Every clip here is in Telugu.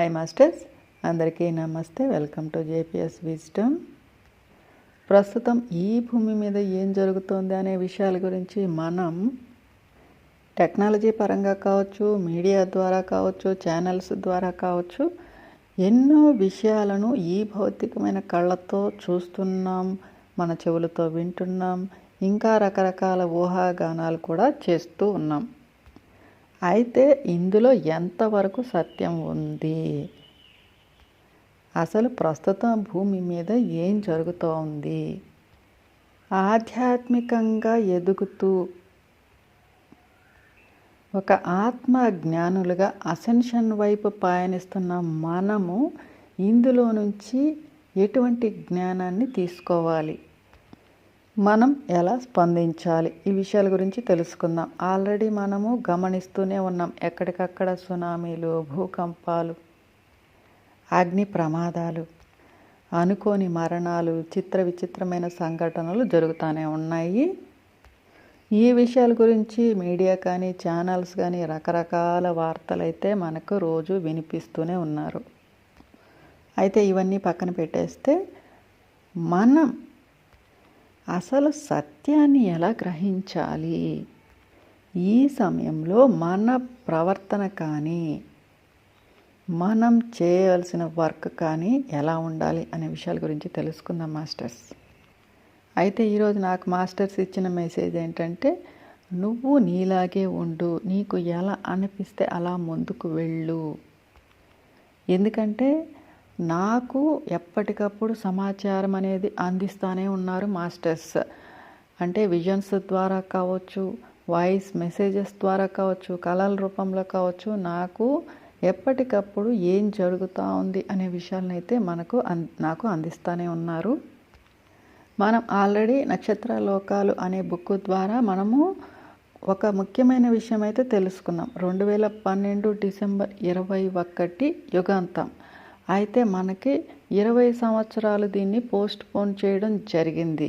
హాయ్ మాస్టర్స్ అందరికీ నమస్తే. వెల్కమ్ టు జేపీఎస్ విజ్డమ్ ప్రస్తుతం ఈ భూమి మీద ఏం జరుగుతోంది అనే విషయాల గురించి మనం టెక్నాలజీ పరంగా కావచ్చు మీడియా ద్వారా కావచ్చు ఛానల్స్ ద్వారా కావచ్చు ఎన్నో విషయాలను ఈ భౌతికమైన కళ్ళతో చూస్తున్నాం మన చెవులతో వింటున్నాం ఇంకా రకరకాల ఊహాగానాలు కూడా చేస్తూ ఉన్నాం. అయితే ఇందులో ఎంతవరకు సత్యం ఉంది? అసలు ప్రస్తుతం భూమి మీద ఏం జరుగుతోంది? ఆధ్యాత్మికంగా ఎదుగుతూ ఒక ఆత్మ జ్ఞానులుగా అసెన్షన్ వైపు పయనిస్తున్న మనము ఇందులో నుంచి ఎటువంటి జ్ఞానాన్ని తీసుకోవాలి? మనం ఎలా స్పందించాలి? ఈ విషయాల గురించి తెలుసుకుందాం. ఆల్రెడీ మనము గమనిస్తూనే ఉన్నాం. ఎక్కడికక్కడ సునామీలు భూకంపాలు అగ్ని ప్రమాదాలు అనుకోని మరణాలు చిత్ర విచిత్రమైన సంఘటనలు జరుగుతూనే ఉన్నాయి. ఈ విషయాల గురించి మీడియా కానీ ఛానల్స్ కానీ రకరకాల వార్తలు అయితే మనకు రోజు వినిపిస్తూనే ఉన్నారు. అయితే ఇవన్నీ పక్కన పెట్టేస్తే మనం అసలు సత్యాన్ని ఎలా గ్రహించాలి? ఈ సమయంలో మన ప్రవర్తన కానీ మనం చేయవలసిన వర్క్ కానీ ఎలా ఉండాలి అనే విషయాల గురించి తెలుసుకుందాం మాస్టర్స్. అయితే ఈరోజు నాకు మాస్టర్స్ ఇచ్చిన మెసేజ్ ఏంటంటే నువ్వు నీలాగే ఉండు నీకు ఎలా అనిపిస్తే అలా ముందుకు వెళ్ళు. ఎందుకంటే నాకు ఎప్పటికప్పుడు సమాచారం అనేది అందిస్తూనే ఉన్నారు మాస్టర్స్. అంటే విజన్స్ ద్వారా కావచ్చు వాయిస్ మెసేజెస్ ద్వారా కావచ్చు కళల రూపంలో కావచ్చు నాకు ఎప్పటికప్పుడు ఏం జరుగుతూ ఉంది అనే విషయాలను అయితే మనకు అన్ నాకు అందిస్తూనే ఉన్నారు. మనం ఆల్రెడీ నక్షత్ర లోకాలు అనే బుక్ ద్వారా మనము ఒక ముఖ్యమైన విషయం అయితే తెలుసుకున్నాం. రెండు వేల పన్నెండు డిసెంబర్ ఇరవై ఒకటి యుగాంతం. అయితే మనకి ఇరవై సంవత్సరాలు దీన్ని పోస్ట్ పోన్ చేయడం జరిగింది.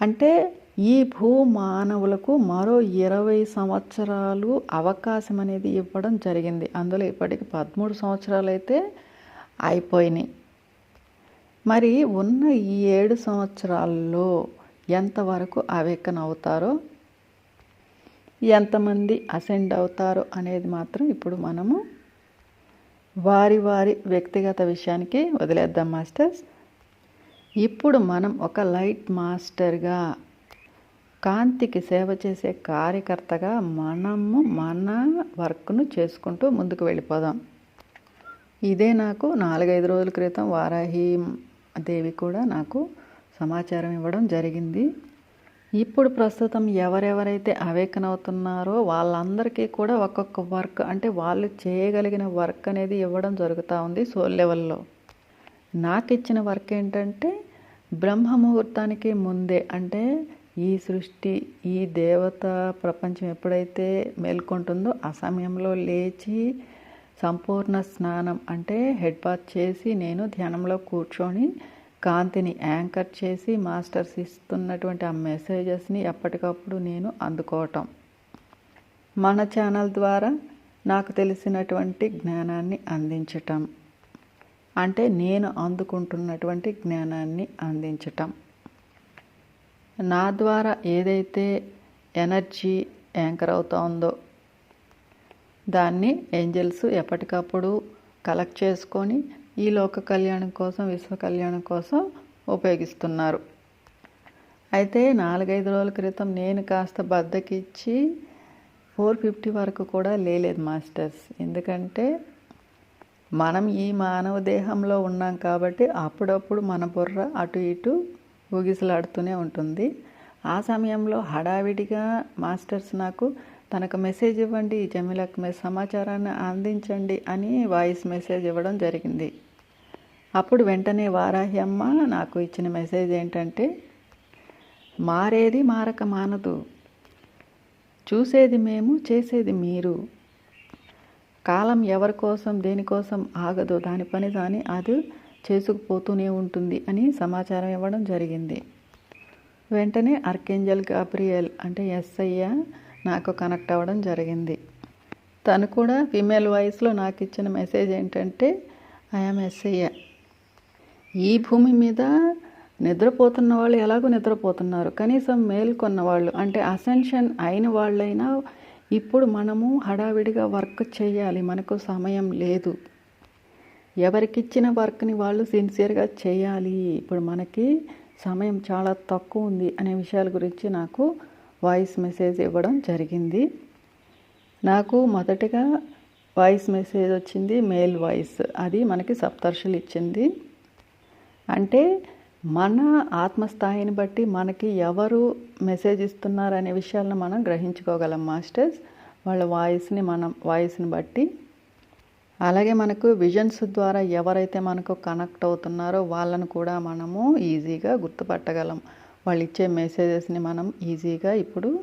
అంటే ఈ భూ మానవులకు మరో ఇరవై సంవత్సరాలు అవకాశం అనేది ఇవ్వడం జరిగింది. అందులో ఇప్పటికి పదమూడు సంవత్సరాలు అయితే అయిపోయినాయి. మరి ఉన్న ఈ ఏడు సంవత్సరాల్లో ఎంతవరకు అవేకన్ అవుతారో ఎంతమంది అసెండ్ అవుతారో అనేది మాత్రం ఇప్పుడు మనము వారి వారి వ్యక్తిగత విషయానికి వదిలేద్దాం మాస్టర్స్. ఇప్పుడు మనం ఒక లైట్ మాస్టర్గా కాంతికి సేవ చేసే కార్యకర్తగా మనము మన వర్క్ను చేసుకుంటూ ముందుకు వెళ్ళిపోదాం. ఇదే నాకు నాలుగైదు రోజుల క్రితం వారాహి దేవి కూడా నాకు సమాచారం ఇవ్వడం జరిగింది. ఇప్పుడు ప్రస్తుతం ఎవరెవరైతే అవేకన్ అవుతున్నారో వాళ్ళందరికీ కూడా ఒక్కొక్క వర్క్ అంటే వాళ్ళు చేయగలిగిన వర్క్ అనేది ఇవ్వడం జరుగుతూ ఉంది సోల్ లెవెల్లో. నాకు ఇచ్చిన వర్క్ ఏంటంటే బ్రహ్మ ముహూర్తానికి ముందే అంటే ఈ సృష్టి ఈ దేవత ప్రపంచం ఎప్పుడైతే మేల్కొంటుందో ఆ సమయంలో లేచి సంపూర్ణ స్నానం అంటే హెడ్ బాత్ చేసి నేను ధ్యానంలో కూర్చొని కాంతిని యాంకర్ చేసి మాస్టర్స్ ఇస్తున్నటువంటి ఆ మెసేజెస్ని ఎప్పటికప్పుడు నేను అందుకోవటం. మన ఛానల్ ద్వారా నాకు తెలిసినటువంటి జ్ఞానాన్ని అందించటం. అంటే నేను అందుకుంటున్నటువంటి జ్ఞానాన్ని అందించటం. నా ద్వారా ఏదైతే ఎనర్జీ యాంకర్ అవుతోందో దాన్ని ఏంజల్స్ ఎప్పటికప్పుడు కలెక్ట్ చేసుకొని ఈ లోక కళ్యాణం కోసం విశ్వ కళ్యాణం కోసం ఉపయోగిస్తున్నారు. అయితే నాలుగైదు రోజుల క్రితం నేను కాస్త బద్దకిచ్చి ఫోర్ ఫిఫ్టీ వరకు కూడా లేలేదు మాస్టర్స్. ఎందుకంటే మనం ఈ మానవ దేహంలో ఉన్నాం కాబట్టి అప్పుడప్పుడు మన బుర్ర అటు ఇటు ఊగిసలాడుతూనే ఉంటుంది. ఆ సమయంలో హడావిడిగా మాస్టర్స్ నాకు తనకు మెసేజ్ ఇవ్వండి జమిలకు మీ సమాచారాన్ని అందించండి అని వాయిస్ మెసేజ్ ఇవ్వడం జరిగింది. అప్పుడు వెంటనే వారాహి అమ్మ నాకు ఇచ్చిన మెసేజ్ ఏంటంటే మారేది మారక మానదు. చూసేది మేము చేసేది మీరు. కాలం ఎవరి కోసం దేనికోసం ఆగదు దాని పని దాని అది చేసుకుపోతూనే ఉంటుంది అని సమాచారం ఇవ్వడం జరిగింది. వెంటనే అర్కేంజల్ గాబ్రియల్ అంటే ఎస్ఐ నాకు కనెక్ట్ అవ్వడం జరిగింది. తను కూడా ఫీమేల్ వాయిస్లో నాకు ఇచ్చిన మెసేజ్ ఏంటంటే ఐఎమ్ ఎస్ఐ ఈ భూమి మీద నిద్రపోతున్న వాళ్ళు ఎలాగో నిద్రపోతున్నారు. కనీసం మేల్కొన్న వాళ్ళు అంటే అసెన్షన్ అయిన వాళ్ళైనా ఇప్పుడు మనము హడావిడిగా వర్క్ చేయాలి. మనకు సమయం లేదు. ఎవరికిచ్చిన వర్క్ని వాళ్ళు సిన్సియర్గా చేయాలి. ఇప్పుడు మనకి సమయం చాలా తక్కువ ఉంది అనే విషయాల గురించి నాకు వాయిస్ మెసేజ్ ఇవ్వడం జరిగింది. నాకు మొదటగా వాయిస్ మెసేజ్ వచ్చింది మెయిల్ వాయిస్. అది మనకి సప్తర్షులు ఇచ్చింది. అంటే మన ఆత్మస్థాయిని బట్టి మనకి ఎవరు మెసేజ్ ఇస్తున్నారు అనే విషయాలను మనం గ్రహించుకోగలం మాస్టర్స్. వాళ్ళ వాయిస్ని మనం వాయిస్ని బట్టి. అలాగే మనకు విజన్స్ ద్వారా ఎవరైతే మనకు కనెక్ట్ అవుతున్నారో వాళ్ళను కూడా మనము ఈజీగా గుర్తుపట్టగలం. వాళ్ళు ఇచ్చే మెసేజెస్ని మనం ఈజీగా ఇప్పుడు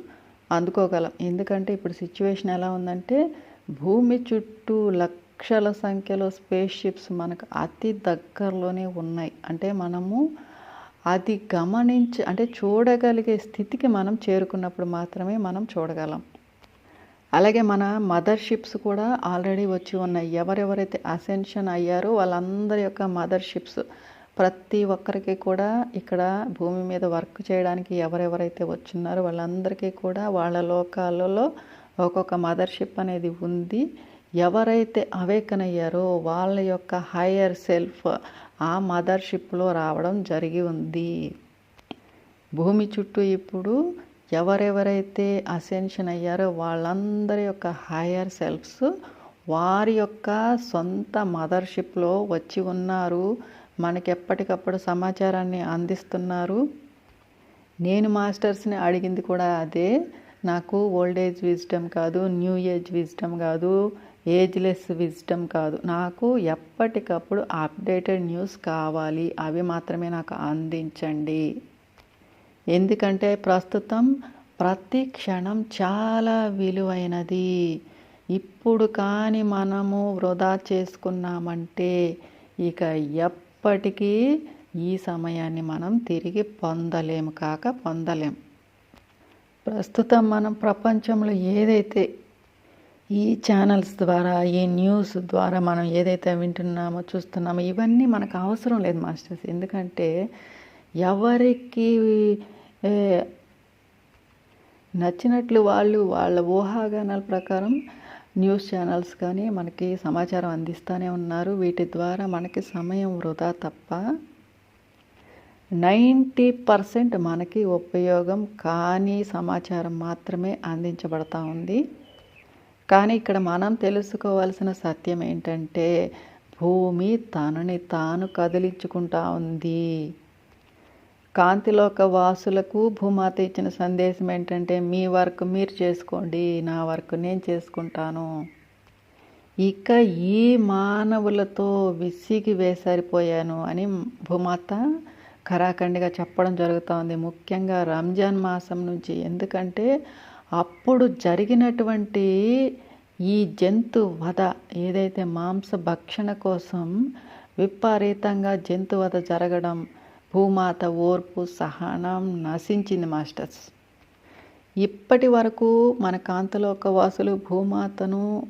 అందుకోగలం. ఎందుకంటే ఇప్పుడు సిచ్యువేషన్ ఎలా ఉందంటే భూమి చుట్టూ లక్ లక్షల సంఖ్యలో స్పేస్ షిప్స్ మనకు అతి దగ్గరలోనే ఉన్నాయి. అంటే మనము అది గమనించి అంటే చూడగలిగే స్థితికి మనం చేరుకున్నప్పుడు మాత్రమే మనం చూడగలం. అలాగే మన మదర్ షిప్స్ కూడా ఆల్రెడీ వచ్చి ఉన్నాయి. ఎవరెవరైతే అసెన్షన్ అయ్యారో వాళ్ళందరి యొక్క మదర్ షిప్స్ ప్రతి ఒక్కరికి కూడా ఇక్కడ భూమి మీద వర్క్ చేయడానికి ఎవరెవరైతే వచ్చిన్నారో వాళ్ళందరికీ కూడా వాళ్ళ లోకాలలో ఒక్కొక్క మదర్ షిప్ అనేది ఉంది. ఎవరైతే అవేకన్ అయ్యారో వాళ్ళ యొక్క హయ్యర్ సెల్ఫ్ ఆ మదర్షిప్లో రావడం జరిగి ఉంది. భూమి చుట్టూ ఇప్పుడు ఎవరెవరైతే అసెన్షన్ అయ్యారో వాళ్ళందరి యొక్క హయ్యర్ సెల్ఫ్స్ వారి యొక్క సొంత మదర్షిప్లో వచ్చి ఉన్నారు. మనకి ఎప్పటికప్పుడు సమాచారాన్ని అందిస్తున్నారు. నేను మాస్టర్స్ని అడిగింది కూడా అదే. నాకు ఓల్డ్ ఏజ్ విజ్డమ్ కాదు న్యూ ఏజ్ విజ్డమ్ కాదు. ఏజ్లెస్ విజ్డమ్ కాదు. నాకు ఎప్పటికప్పుడు అప్డేటెడ్ న్యూస్ కావాలి. అవి మాత్రమే నాకు అందించండి. ఎందుకంటే ప్రస్తుతం ప్రతి క్షణం చాలా విలువైనది. ఇప్పుడు కానీ మనము వృధా చేసుకున్నామంటే ఇక ఎప్పటికీ ఈ సమయాన్ని మనం తిరిగి పొందలేము కాక పొందలేం. ప్రస్తుతం మనం ప్రపంచంలో ఏదైతే ఈ ఛానల్స్ ద్వారా ఈ న్యూస్ ద్వారా మనం ఏదైతే వింటున్నామో చూస్తున్నామో ఇవన్నీ మనకు అవసరం లేదు మాస్టర్స్. ఎందుకంటే ఎవరికి నచ్చినట్లు వాళ్ళు వాళ్ళ ఊహాగానాల ప్రకారం న్యూస్ ఛానల్స్ కానీ మనకి సమాచారం అందిస్తూనే ఉన్నారు. వీటి ద్వారా మనకి సమయం వృధా తప్ప నైంటీ పర్సెంట్ మనకి ఉపయోగం కానీ సమాచారం మాత్రమే అందించబడతా ఉంది. కానీ ఇక్కడ మనం తెలుసుకోవాల్సిన సత్యం ఏంటంటే భూమి తనని తాను కదిలించుకుంటా ఉంది. కాంతిలోక వాసులకు భూమాత ఇచ్చిన సందేశం ఏంటంటే మీ వర్క్ మీరు చేసుకోండి నా వర్క్ నేను చేసుకుంటాను. ఇక ఈ మానవులతో విసిగి వేసారిపోయాను అని భూమాత ఖరాఖండిగా చెప్పడం జరుగుతోంది ముఖ్యంగా రంజాన్ మాసం నుంచి. ఎందుకంటే అప్పుడు జరిగినటువంటి ఈ జంతు వధ ఏదైతే మాంస భక్షణ కోసం విపరీతంగా జంతు వధ జరగడం భూమాత ఓర్పు సహనం నశించింది మాస్టర్స్. ఇప్పటి వరకు మన కాంతలోక వాసులు భూమాతను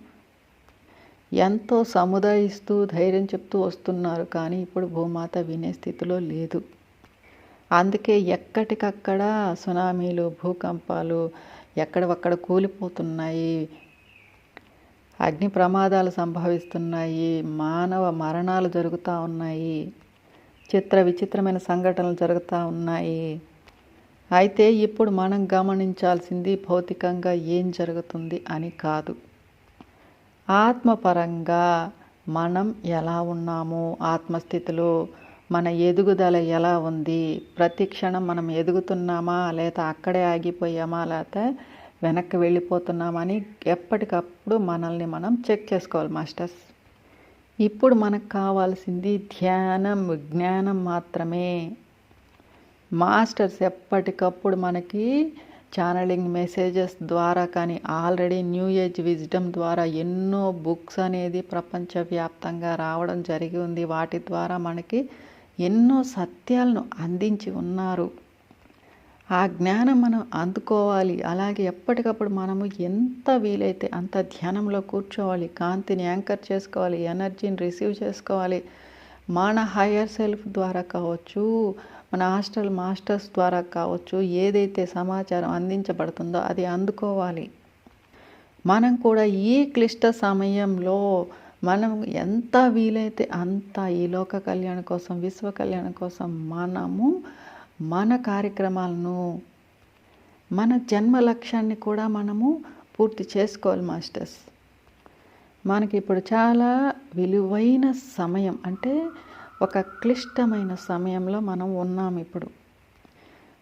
ఎంతో సముదాయిస్తూ ధైర్యం చెప్తూ వస్తున్నారు కానీ ఇప్పుడు భూమాత వినే స్థితిలో లేదు. అందుకే ఎక్కడికక్కడ సునామీలు భూకంపాలు ఎక్కడవక్కడ కూలిపోతున్నాయి అగ్ని ప్రమాదాలు సంభవిస్తున్నాయి మానవ మరణాలు జరుగుతూ ఉన్నాయి చిత్ర విచిత్రమైన సంఘటనలు జరుగుతూ ఉన్నాయి. అయితే ఇప్పుడు మనం గమనించాల్సింది భౌతికంగా ఏం జరుగుతుంది అని కాదు. ఆత్మపరంగా మనం ఎలా ఉన్నాము ఆత్మస్థితిలో మన ఎదుగుదల ఎలా ఉంది? ప్రతి క్షణం మనం ఎదుగుతున్నామా? లేదా అక్కడే ఆగిపోయామా? లేకపోతే వెనక్కి వెళ్ళిపోతున్నామని ఎప్పటికప్పుడు మనల్ని మనం చెక్ చేసుకోవాలి మాస్టర్స్. ఇప్పుడు మనకు కావాల్సింది ధ్యానం జ్ఞానం మాత్రమే. మాస్టర్స్ ఎప్పటికప్పుడు మనకి ఛానలింగ్ మెసేజెస్ ద్వారా కానీ ఆల్రెడీ న్యూ ఏజ్ విజ్డమ్ ద్వారా ఎన్నో బుక్స్ అనేది ప్రపంచవ్యాప్తంగా రావడం జరిగి ఉంది. వాటి ద్వారా మనకి ఎన్నో సత్యాలను అందించి ఉన్నారు. ఆ జ్ఞానం మనం అందుకోవాలి. అలాగే ఎప్పటికప్పుడు మనము ఎంత వీలైతే అంత ధ్యానంలో కూర్చోవాలి. కాంతిని యాంకర్ చేసుకోవాలి. ఎనర్జీని రిసీవ్ చేసుకోవాలి. మన హయ్యర్ సెల్ఫ్ ద్వారా కావచ్చు మన హాస్టల్ మాస్టర్స్ ద్వారా కావచ్చు ఏదైతే సమాచారం అందించబడుతుందో అది అందుకోవాలి. మనం కూడా ఈ క్లిష్ట సమయంలో మనం ఎంత వీలైతే అంత ఈ లోక కళ్యాణం కోసం విశ్వ కళ్యాణం కోసం మనము మన కార్యక్రమాలను మన జన్మ లక్ష్యాన్ని కూడా మనము పూర్తి చేసుకోవాలి మాస్టర్స్. మనకి ఇప్పుడు చాలా విలువైన సమయం అంటే ఒక క్లిష్టమైన సమయంలో మనం ఉన్నాం ఇప్పుడు.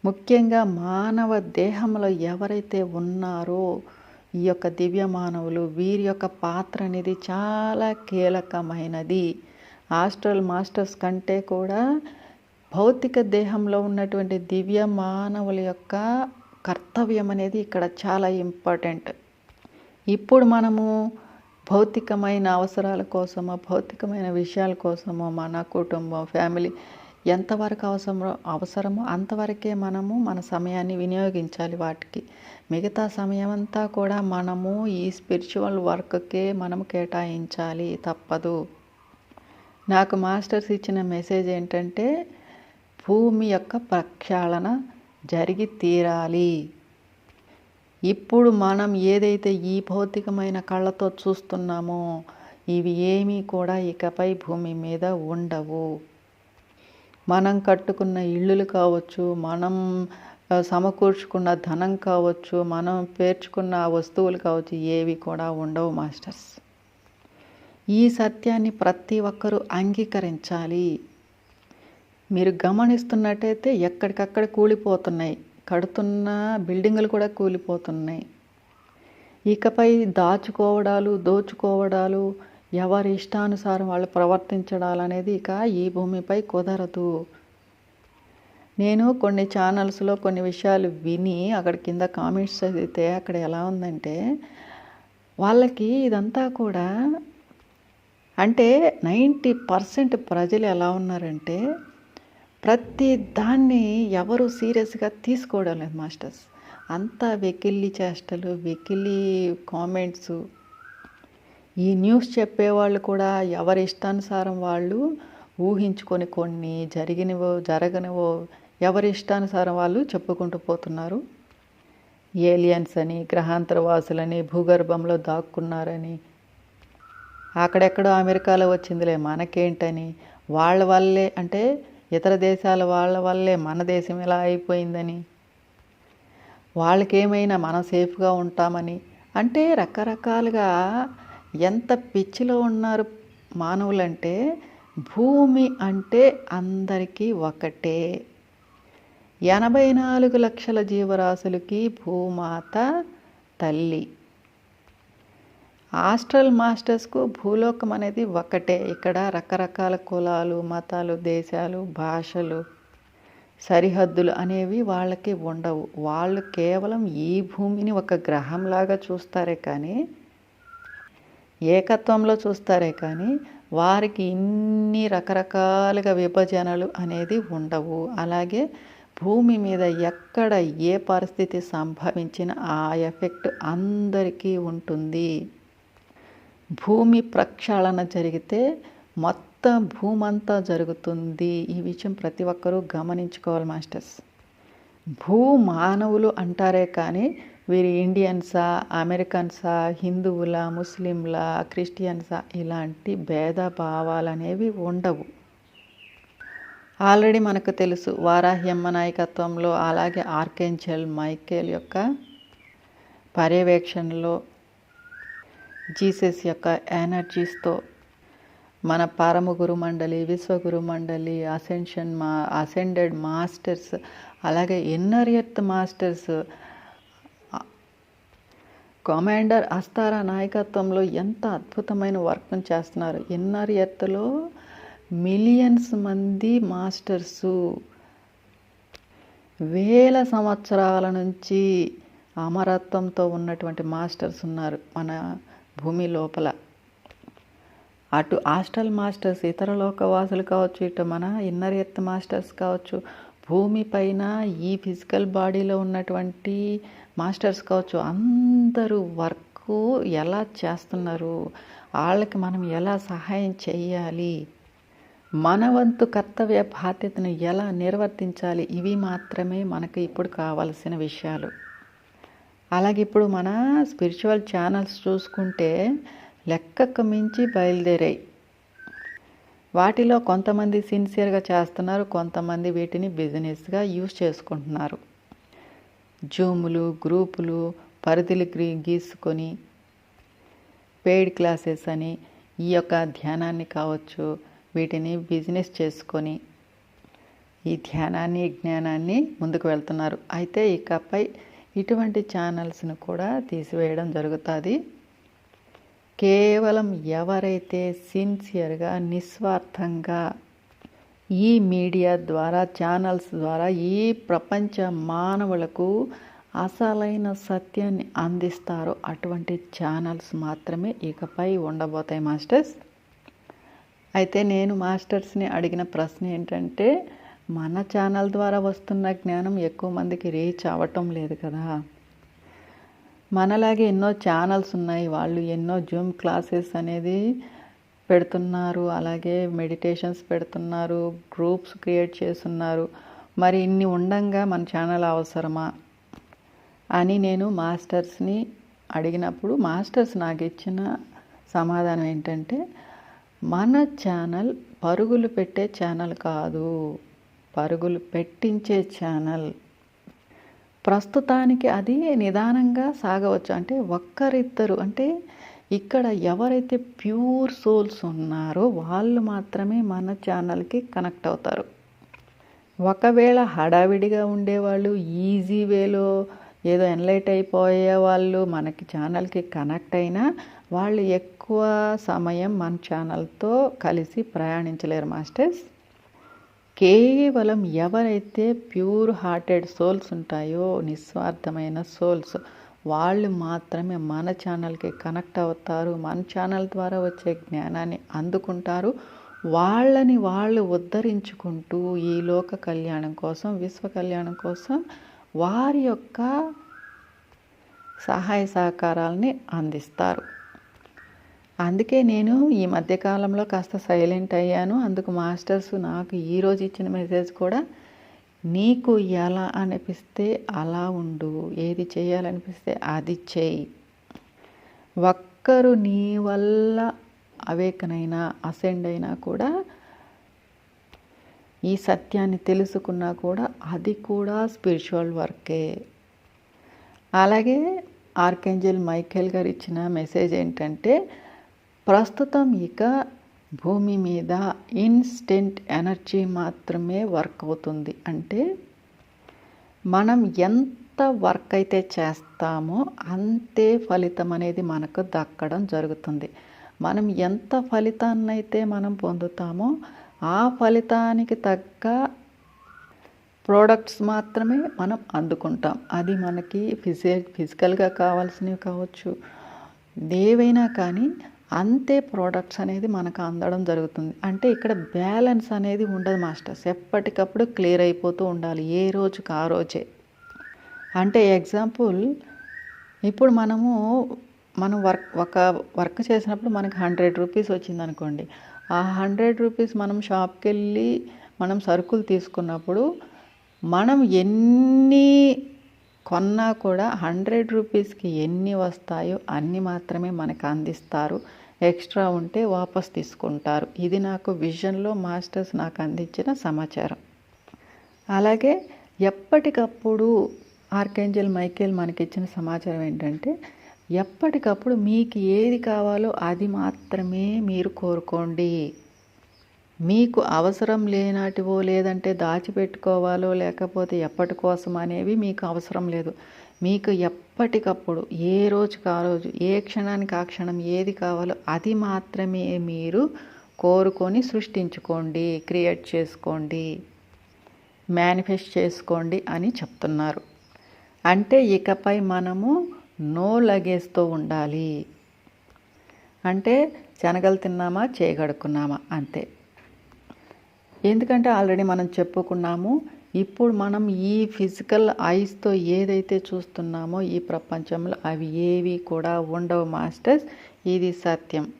ముఖ్యంగా మానవ దేహంలో ఎవరైతే ఉన్నారో ఈ యొక్క దివ్య మానవులు వీరి యొక్క పాత్ర అనేది చాలా కీలకమైనది. ఆస్ట్రల్ మాస్టర్స్ కంటే కూడా భౌతిక దేహంలో ఉన్నటువంటి దివ్య మానవుల యొక్క కర్తవ్యం అనేది ఇక్కడ చాలా ఇంపార్టెంట్. ఇప్పుడు మనము భౌతికమైన అవసరాల కోసమో భౌతికమైన విషయాల కోసమో మన కుటుంబం ఫ్యామిలీ ఎంతవరకు అవసరమో అవసరమో అంతవరకే మనము మన సమయాన్ని వినియోగించాలి వాటికి. మిగతా సమయం అంతా కూడా మనము ఈ స్పిరిచువల్ వర్క్కే మనము కేటాయించాలి తప్పదు. నాకు మాస్టర్స్ ఇచ్చిన మెసేజ్ ఏంటంటే భూమి యొక్క ప్రక్షాళన జరిగి తీరాలి. ఇప్పుడు మనం ఏదైతే ఈ భౌతికమైన కళ్ళతో చూస్తున్నామో ఇవి ఏమీ కూడా ఇకపై భూమి మీద ఉండవు. మనం కట్టుకున్న ఇళ్ళు కావచ్చు మనం సమకూర్చుకున్న ధనం కావచ్చు మనం పేర్చుకున్న వస్తువులు కావచ్చు ఏవి కూడా ఉండవు మాస్టర్స్. ఈ సత్యాన్ని ప్రతి ఒక్కరూ అంగీకరించాలి. మీరు గమనిస్తున్నట్టయితే ఎక్కడికక్కడ కూలిపోతున్నాయి. కడుతున్న బిల్డింగులు కూడా కూలిపోతున్నాయి. ఇకపై దాచుకోవడాలు దోచుకోవడాలు ఎవరి ఇష్టానుసారం వాళ్ళు ప్రవర్తించడాలనేది ఇక ఈ భూమిపై కుదరదు. నేను కొన్ని ఛానల్స్లో కొన్ని విషయాలు విని అక్కడ కింద కామెంట్స్ చదివితే అక్కడ ఎలా ఉందంటే వాళ్ళకి ఇదంతా కూడా అంటే నైంటీ పర్సెంట్ ప్రజలు ఎలా ఉన్నారంటే ప్రతి దాన్ని ఎవరు సీరియస్గా తీసుకోవడం లేదు మాస్టర్స్. అంతా వెకిల్లి చేష్టలు వెకిలి కామెంట్స్ ఈ న్యూస్ చెప్పేవాళ్ళు కూడా ఎవరి ఇష్టానుసారం వాళ్ళు ఊహించుకొని కొన్ని జరిగినవో జరగనివో ఎవరి ఇష్టానుసారం వాళ్ళు చెప్పుకుంటూ పోతున్నారు. ఏలియన్స్ అని గ్రహాంతరవాసులని భూగర్భంలో దాక్కున్నారని అక్కడెక్కడో అమెరికాలో వచ్చిందిలే మనకేంటని వాళ్ళ వల్లే అంటే ఇతర దేశాల వాళ్ళ వల్లే మన దేశం ఎలా అయిపోయిందని వాళ్ళకేమైనా మనం సేఫ్గా ఉంటామని అంటే రకరకాలుగా ఎంత పిచ్చిలో ఉన్నారు మానవులంటే భూమి అంటే అందరికీ ఒకటే. ఎనభై నాలుగు లక్షల జీవరాశులకి భూమాత తల్లి. ఆస్ట్రల్ మాస్టర్స్కు భూలోకం అనేది ఒకటే. ఇక్కడ రకరకాల కులాలు మతాలు దేశాలు భాషలు సరిహద్దులు అనేవి వాళ్ళకి ఉండవు. వాళ్ళు కేవలం ఈ భూమిని ఒక గ్రహంలాగా చూస్తారే కానీ ఏకత్వంలో చూస్తారే కానీ వారికి ఇన్ని రకరకాలుగా విభజనలు అనేది ఉండవు. అలాగే భూమి మీద ఎక్కడ ఏ పరిస్థితి సంభవించిన ఆ ఎఫెక్ట్ అందరికీ ఉంటుంది. భూమి ప్రక్షాళన జరిగితే మొత్తం భూమంతా జరుగుతుంది. ఈ విషయం ప్రతి ఒక్కరూ గమనించుకోవాలి మాస్టర్స్. భూ మానవులు అంటారే కానీ వీరి ఇండియన్సా అమెరికన్సా హిందువుల ముస్లింల క్రిస్టియన్సా ఇలాంటి భేదభావాలు అనేవి ఉండవు. ఆల్రెడీ మనకు తెలుసు వారాహ్యమ్మ నాయకత్వంలో అలాగే ఆర్కెంజల్ మైకేల్ యొక్క పర్యవేక్షణలో జీసస్ యొక్క ఎనర్జీస్తో మన పరమ గురు మండలి విశ్వగురు మండలి అసెన్షన్ మా అసెండెడ్ మాస్టర్స్ అలాగే inner earth masters commander Astara నాయకత్వంలో ఎంత అద్భుతమైన వర్క్ను చేస్తున్నారు. ఇన్నర్ ఎత్తులో మిలియన్స్ మంది మాస్టర్సు. వేల సంవత్సరాల నుంచి అమరత్వంతో ఉన్నటువంటి మాస్టర్స్ ఉన్నారు మన భూమి లోపల. అటు హాస్టల్ మాస్టర్స్ ఇతర లోకవాసులు కావచ్చు ఇటు మన ఇన్నర్ ఎత్ మాస్టర్స్ కావచ్చు భూమిపైన ఈ ఫిజికల్ బాడీలో ఉన్నటువంటి మాస్టర్స్ కావచ్చు అందరూ వర్క్ ఎలా చేస్తున్నారు వాళ్ళకి మనం ఎలా సహాయం చేయాలి మన వంతు కర్తవ్య బాధ్యతను ఎలా నిర్వర్తించాలి ఇవి మాత్రమే మనకు ఇప్పుడు కావాల్సిన విషయాలు. అలాగే ఇప్పుడు మన స్పిరిచువల్ ఛానల్స్ చూసుకుంటే లెక్కకు మించి బయలుదేరాయి. వాటిలో కొంతమంది సిన్సియర్గా చేస్తున్నారు కొంతమంది వీటిని బిజినెస్గా యూజ్ చేసుకుంటున్నారు. జూములు గ్రూపులు పరిధులు గ్రీ- గీసుకొని పెయిడ్ క్లాసెస్ అని ఈ యొక్క ధ్యానాన్ని కావచ్చు వీటిని బిజినెస్ చేసుకొని ఈ ధ్యానాన్ని జ్ఞానాన్ని ముందుకు వెళ్తున్నారు. అయితే ఇకపై ఇటువంటి ఛానల్స్ను కూడా తీసివేయడం జరుగుతుంది. కేవలం ఎవరైతే సిన్సియర్గా నిస్వార్థంగా ఈ మీడియా ద్వారా ఛానల్స్ ద్వారా ఈ ప్రపంచ మానవులకు అసలైన సత్యాన్ని అందిస్తారో అటువంటి ఛానల్స్ మాత్రమే ఇకపై ఉండబోతాయి మాస్టర్స్. అయితే నేను మాస్టర్స్ని అడిగిన ప్రశ్న ఏంటంటే మన ఛానల్ ద్వారా వస్తున్న జ్ఞానం ఎక్కువ మందికి రీచ్ అవ్వటం లేదు కదా. మనలాగే ఎన్నో ఛానల్స్ ఉన్నాయి. వాళ్ళు ఎన్నో జూమ్ క్లాసెస్ అనేది పెడుతున్నారు. అలాగే మెడిటేషన్స్ పెడుతున్నారు. గ్రూప్స్ క్రియేట్ చేస్తున్నారు. మరి ఇన్ని ఉండంగా మన ఛానల్ అవసరమా? అని నేను మాస్టర్స్ని అడిగినప్పుడు మాస్టర్స్ నాకు ఇచ్చిన సమాధానం ఏంటంటే మన ఛానల్ పరుగులు పెట్టే ఛానల్ కాదు. పరుగులు పెట్టించే ఛానల్ ప్రస్తుతానికి అది నిదానంగా సాగవచ్చు. అంటే ఒక్కరిద్దరు అంటే ఇక్కడ ఎవరైతే ప్యూర్ సోల్స్ ఉన్నారో వాళ్ళు మాత్రమే మన ఛానల్కి కనెక్ట్ అవుతారు. ఒకవేళ హడావిడిగా ఉండేవాళ్ళు ఈజీ వేలో ఏదో ఎన్లైట్ అయిపోయే వాళ్ళు మనకి ఛానల్కి కనెక్ట్ అయినా వాళ్ళు ఎక్కువ సమయం మన ఛానల్తో కలిసి ప్రయాణించలేరు మాస్టర్స్. కేవలం ఎవరైతే ప్యూర్ హార్టెడ్ సోల్స్ ఉంటాయో నిస్వార్థమైన సోల్స్ వాళ్ళు మాత్రమే మన ఛానల్కి కనెక్ట్ అవుతారు మన ఛానల్ ద్వారా వచ్చే జ్ఞానాన్ని అందుకుంటారు. వాళ్ళని వాళ్ళు ఉద్ధరించుకుంటూ ఈ లోక కళ్యాణం కోసం విశ్వ కళ్యాణం కోసం వారి యొక్క సహాయ సహకారాలని అందిస్తారు. అందుకే నేను ఈ మధ్యకాలంలో కాస్త సైలెంట్ అయ్యాను. అందుకు మాస్టర్స్ నాకు ఈరోజు ఇచ్చిన మెసేజ్ కూడా నీకు ఎలా అనిపిస్తే అలా ఉండు ఏది చేయాలనిపిస్తే అది చేయి. ఒక్కరు నీ వల్ల అవేకనైనా అసెండ్ అయినా కూడా ఈ సత్యాన్ని తెలుసుకున్నా కూడా అది కూడా స్పిరిచువల్ వర్కే. అలాగే ఆర్కేంజల్ మైకేల్ గారు ఇచ్చిన మెసేజ్ ఏంటంటే ప్రస్తుతం ఇక భూమి మీద ఇన్స్టెంట్ ఎనర్జీ మాత్రమే వర్క్ అవుతుంది. అంటే మనం ఎంత వర్క్ అయితే చేస్తామో అంతే ఫలితం అనేది మనకు దక్కడం జరుగుతుంది. మనం ఎంత ఫలితాన్ని అయితే మనం పొందుతామో ఆ ఫలితానికి తగ్గ ప్రోడక్ట్స్ మాత్రమే మనం అందుకుంటాం. అది మనకి ఫిజి ఫిజికల్గా కావాల్సినవి కావచ్చు. ఏవైనా కానీ అంతే ప్రోడక్ట్స్ అనేది మనకు అందడం జరుగుతుంది. అంటే ఇక్కడ బ్యాలెన్స్ అనేది ఉండదు మాస్టర్స్ ఎప్పటికప్పుడు క్లియర్ అయిపోతూ ఉండాలి ఏ రోజుకి ఆ రోజే. అంటే ఎగ్జాంపుల్ ఇప్పుడు మనము మనం వర్క్ ఒక వర్క్ చేసినప్పుడు మనకి హండ్రెడ్ రూపీస్ వచ్చింది అనుకోండి ఆ హండ్రెడ్ రూపీస్ మనం షాప్కి వెళ్ళి మనం సరుకులు తీసుకున్నప్పుడు మనం ఎన్ని కొన్నా కూడా హండ్రెడ్ రూపీస్కి ఎన్ని వస్తాయో అన్ని మాత్రమే మనకు అందిస్తారు. ఎక్స్ట్రా ఉంటే వాపస్ తీసుకుంటారు. ఇది నాకు విజన్లో మాస్టర్స్ నాకు అందించిన సమాచారం. అలాగే ఎప్పటికప్పుడు ఆర్కేంజల్ మైకేల్ మనకిచ్చిన సమాచారం ఏంటంటే ఎప్పటికప్పుడు మీకు ఏది కావాలో అది మాత్రమే మీరు కోరుకోండి. మీకు అవసరం లేనాటివో లేదంటే దాచిపెట్టుకోవాలో లేకపోతే ఎప్పటి కోసం అనేవి మీకు అవసరం లేదు. మీకు ఎప్పటికప్పుడు ఏ రోజుకి ఆ రోజు ఏ క్షణానికి ఆ క్షణం ఏది కావాలో అది మాత్రమే మీరు కోరుకొని సృష్టించుకోండి క్రియేట్ చేసుకోండి మేనిఫెస్ట్ చేసుకోండి అని చెప్తున్నారు. అంటే ఇకపై మనము నో లగేజ్తో ఉండాలి. అంటే శనగలు తిన్నామా చేయగడుకున్నామా అంతే. ఎందుకంటే ఆల్రెడీ మనం చెప్పుకున్నాము ఇప్పుడు మనం ఈ ఫిజికల్ ఐస్తో ఏదైతే చూస్తున్నామో ఈ ప్రపంచంలో అవి ఏవి కూడా ఉండవు మాస్టర్స్. ఇది సత్యం.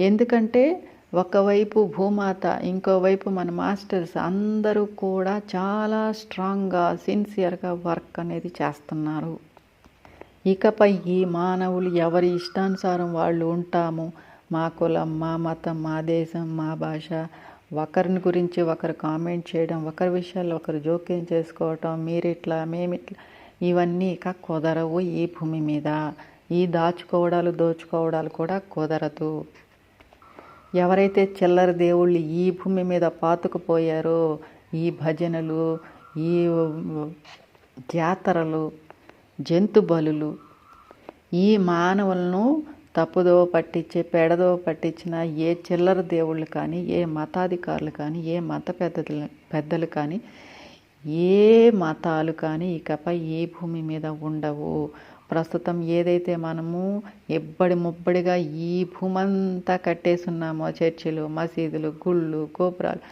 ఎందుకంటే ఒకవైపు భూమాత ఇంకోవైపు మన మాస్టర్స్ అందరూ కూడా చాలా స్ట్రాంగ్గా సిన్సియర్గా వర్క్ అనేది చేస్తున్నారు. ఇకపై ఈ మానవులు ఎవరి ఇష్టానుసారం వాళ్ళు ఉంటాము? మా కులం మా మతం మా దేశం మా భాష ఒకరిని గురించి ఒకరు కామెంట్ చేయడం ఒకరి విషయాల్లో ఒకరు జోక్యం చేసుకోవటం మీరిట్లా మేమిట్లా ఇవన్నీ ఇక కుదరవు ఈ భూమి మీద. ఈ దాచుకోవడాలు దోచుకోవడాలు కూడా కుదరదు. ఎవరైతే చిల్లర దేవుళ్ళు ఈ భూమి మీద పాతుకుపోయారో ఈ భజనలు ఈ జాతరలు జంతు బలులు ఈ మానవులను తప్పుదో పట్టించే పెడదో పట్టించిన ఏ చిల్లర దేవుళ్ళు కానీ ఏ మతాధికారులు కానీ ఏ మత పెద్దలు పెద్దలు కానీ ఏ మతాలు కానీ ఇకపై ఏ భూమి మీద ఉండవు. ప్రస్తుతం ఏదైతే మనము ఎబ్బడి ముబ్బడిగా ఈ భూమంతా కట్టేస్తున్నామో చర్చిలు మసీదులు గుళ్ళు గోపురాలు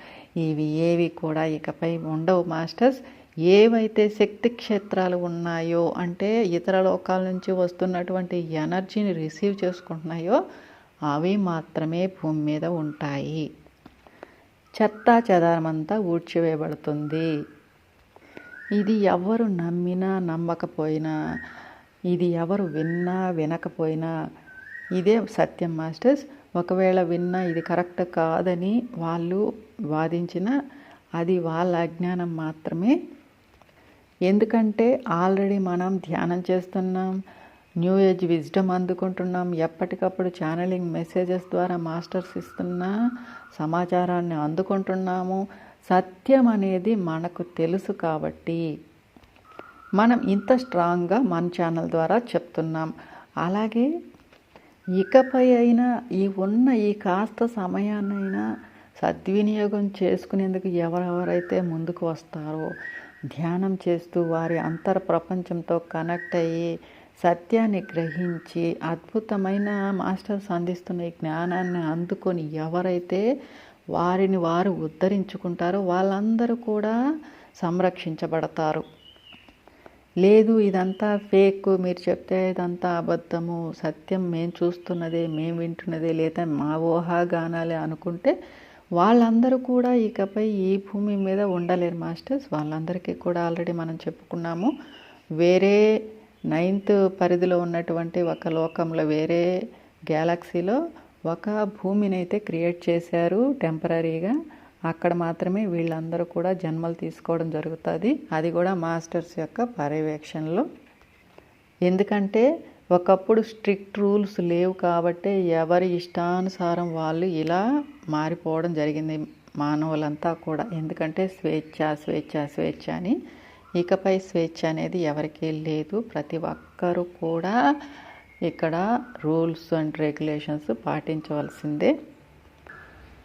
ఇవి ఏవి కూడా ఇకపై ఉండవు మాస్టర్స్. ఏవైతే శక్తి క్షేత్రాలు ఉన్నాయో అంటే ఇతర లోకాల నుంచి వస్తున్నటువంటి ఎనర్జీని రిసీవ్ చేసుకుంటున్నాయో అవి మాత్రమే భూమి మీద ఉంటాయి. చెత్తా చెదారమంతా ఊడ్చివేయబడుతుంది. ఇది ఎవరు నమ్మినా నమ్మకపోయినా ఇది ఎవరు విన్నా వినకపోయినా ఇదే సత్యం మాస్టర్స్. ఒకవేళ విన్నా ఇది కరెక్ట్ కాదని వాళ్ళు వాదించిన అది వాళ్ళ అజ్ఞానం మాత్రమే ఎందుకంటే ఆల్రెడీ మనం ధ్యానం చేస్తున్నాం న్యూ ఏజ్ విజ్డమ్ అందుకుంటున్నాం ఎప్పటికప్పుడు ఛానలింగ్ మెసేజెస్ ద్వారా మాస్టర్స్ ఇస్తున్న సమాచారాన్ని అందుకుంటున్నాము. సత్యం అనేది మనకు తెలుసు కాబట్టి మనం ఇంత స్ట్రాంగ్గా మన ఛానల్ ద్వారా చెప్తున్నాం. అలాగే ఇకపై అయినా ఈ ఉన్న ఈ కాస్త సమయాన్నైనా సద్వినియోగం చేసుకునేందుకు ఎవరెవరైతే ముందుకు వస్తారో ధ్యానం చేస్తూ వారి అంతర ప్రపంచంతో కనెక్ట్ అయ్యి సత్యాన్ని గ్రహించి అద్భుతమైన మాస్టర్స్ అందిస్తున్న ఈ జ్ఞానాన్ని అందుకొని ఎవరైతే వారిని వారు ఉద్ధరించుకుంటారో వాళ్ళందరూ కూడా సంరక్షించబడతారు. లేదు ఇదంతా ఫేక్ మీరు చెప్తే ఇదంతా అబద్ధము సత్యం మేము చూస్తున్నదే మేము వింటున్నదే లేదా మా ఊహాగానాలే అనుకుంటే వాళ్ళందరూ కూడా ఇకపై ఈ భూమి మీద ఉండలేరు మాస్టర్స్. వాళ్ళందరికీ కూడా ఆల్రెడీ మనం చెప్పుకున్నాము వేరే నైన్త్ పరిధిలో ఉన్నటువంటి ఒక లోకంలో వేరే గ్యాలక్సీలో ఒక భూమిని అయితే క్రియేట్ చేశారు టెంపరీగా. అక్కడ మాత్రమే వీళ్ళందరూ కూడా జన్మలు తీసుకోవడం జరుగుతుంది. అది కూడా మాస్టర్స్ యొక్క పర్యవేక్షణలో. ఎందుకంటే ఒకప్పుడు స్ట్రిక్ట్ రూల్స్ లేవు కాబట్టి ఎవరి ఇష్టానుసారం వాళ్ళు ఇలా మారిపోవడం జరిగింది మానవులంతా కూడా. ఎందుకంటే స్వేచ్ఛ స్వేచ్ఛ స్వేచ్ఛ అని. ఇకపై స్వేచ్ఛ అనేది ఎవరికీ లేదు. ప్రతి ఒక్కరూ కూడా ఇక్కడ రూల్స్ అండ్ రెగ్యులేషన్స్ పాటించవలసిందే.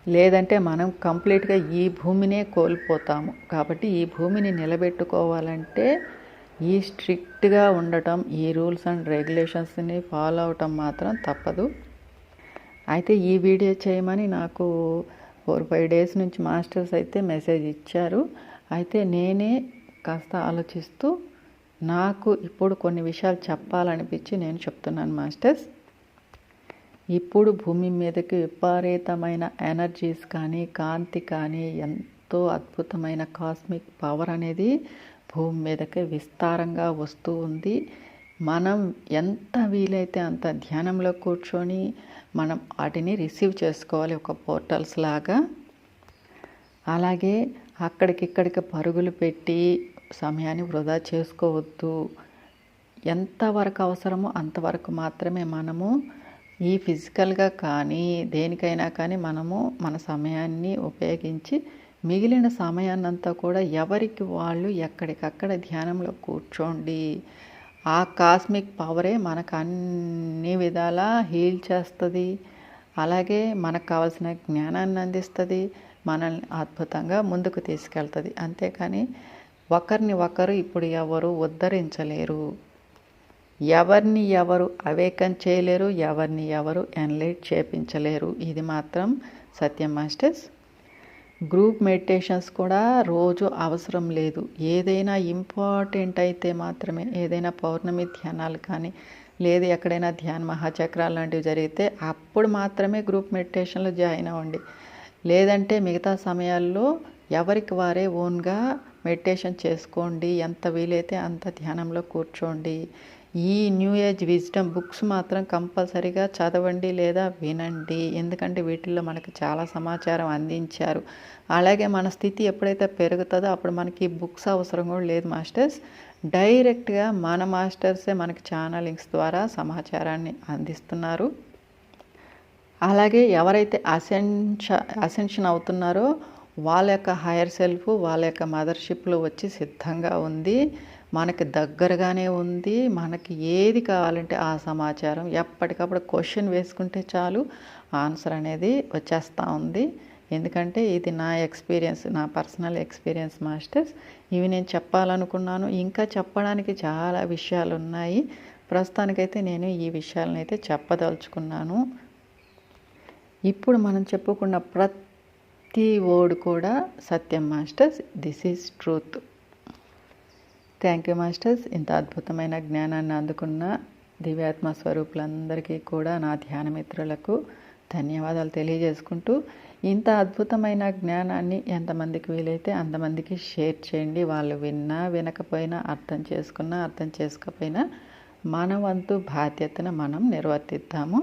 లేదంటే మనం కంప్లీట్గా ఈ భూమినే కోల్పోతాము. కాబట్టి ఈ భూమిని నిలబెట్టుకోవాలంటే ఈ స్ట్రిక్ట్గా ఉండటం ఈ రూల్స్ అండ్ రెగ్యులేషన్స్ని ఫాలో అవటం మాత్రం తప్పదు. అయితే ఈ వీడియో చేయమని నాకు ఫోర్ ఫైవ్ డేస్ నుంచి మాస్టర్స్ అయితే మెసేజ్ ఇచ్చారు. అయితే నేనే కాస్త ఆలోచిస్తూ నాకు ఇప్పుడు కొన్ని విషయాలు చెప్పాలనిపించి నేను చెప్తున్నాను మాస్టర్స్. ఇప్పుడు భూమి మీదకి విపరీతమైన ఎనర్జీస్ కానీ కాంతి కానీ ఎంతో అద్భుతమైన కాస్మిక్ పవర్ అనేది భూమి మీదకి విస్తారంగా వస్తూ ఉంది. మనం ఎంత వీలైతే అంత ధ్యానంలో కూర్చొని మనం వాటిని రిసీవ్ చేసుకోవాలి ఒక పోర్టల్స్ లాగా. అలాగే అక్కడికిక్కడికి పరుగులు పెట్టి సమయాన్ని వృధా చేసుకోవద్దు. ఎంతవరకు అవసరమో అంతవరకు మాత్రమే మనము ఈ ఫిజికల్గా కానీ దేనికైనా కానీ మనము మన సమయాన్ని ఉపయోగించి మిగిలిన సమయాన్నంతా కూడా ఎవరికి వాళ్ళు ఎక్కడికక్కడ ధ్యానంలో కూర్చోండి. ఆ కాస్మిక్ పవరే మనకు అన్ని విధాలా హీల్ చేస్తుంది. అలాగే మనకు కావాల్సిన జ్ఞానాన్ని అందిస్తుంది. మనల్ని అద్భుతంగా ముందుకు తీసుకెళ్తుంది. అంతేకాని ఒకరిని ఒకరు ఇప్పుడు ఎవరు ఉద్ధరించలేరు. ఎవరిని ఎవరు అవేకం చేయలేరు. ఎవరిని ఎవరు ఎన్లైట్ చేపించలేరు. ఇది మాత్రం సత్యం మాస్టర్స్. గ్రూప్ మెడిటేషన్స్ కూడా రోజు అవసరం లేదు. ఏదైనా ఇంపార్టెంట్ అయితే మాత్రమే ఏదైనా పౌర్ణమి ధ్యానాలు కానీ లేదు ఎక్కడైనా ధ్యాన మహాచక్రాలు లాంటివి జరిగితే అప్పుడు మాత్రమే గ్రూప్ మెడిటేషన్లో జాయిన్ అవ్వండి. లేదంటే మిగతా సమయాల్లో ఎవరికి వారే ఓన్గా మెడిటేషన్ చేసుకోండి. ఎంత వీలైతే అంత ధ్యానంలో కూర్చోండి. ఈ న్యూ ఏజ్ విజ్డమ్ బుక్స్ మాత్రం కంపల్సరీగా చదవండి లేదా వినండి. ఎందుకంటే వీటిల్లో మనకు చాలా సమాచారం అందించారు. అలాగే మన స్థితి ఎప్పుడైతే పెరుగుతుందో అప్పుడు మనకి బుక్స్ అవసరం కూడా లేదు మాస్టర్స్. డైరెక్ట్గా మన మాస్టర్సే మనకి ఛానలింగ్స్ ద్వారా సమాచారాన్ని అందిస్తున్నారు. అలాగే ఎవరైతే అసెన్ష అసెన్షన్ అవుతున్నారో వాళ్ళ యొక్క హైయర్ సెల్ఫ్ వాళ్ళ యొక్క మదర్షిప్లో వచ్చి సిద్ధంగా ఉంది. మనకి దగ్గరగానే ఉంది మనకి ఏది కావాలంటే ఆ సమాచారం ఎప్పటికప్పుడు క్వశ్చన్ వేసుకుంటే చాలు ఆన్సర్ అనేది వచ్చేస్తూ ఉంది. ఎందుకంటే ఇది నా ఎక్స్పీరియన్స్ నా పర్సనల్ ఎక్స్పీరియన్స్ మాస్టర్స్. ఇవి నేను చెప్పాలనుకున్నాను. ఇంకా చెప్పడానికి చాలా విషయాలు ఉన్నాయి. ప్రస్తుతానికైతే నేను ఈ విషయాలను అయితే చెప్పదలుచుకున్నాను. ఇప్పుడు మనం చెప్పుకున్న ప్రతి వర్డ్ కూడా సత్యం masters. This is truth thank you masters ఇంత అద్భుతమైన జ్ఞానాన్ని అందుకున్న దివ్యాత్మ స్వరూపులందరికీ కూడా నా ధ్యాన మిత్రులకు ధన్యవాదాలు తెలియజేసుకుంటూ ఇంత అద్భుతమైన జ్ఞానాన్ని ఎంతమందికి వీలైతే అంతమందికి షేర్ చేయండి. వాళ్ళు విన్నా వినకపోయినా అర్థం చేసుకున్నా అర్థం చేసుకోకపోయినా మన వంతు బాధ్యతను మనం నిర్వర్తిద్దాము.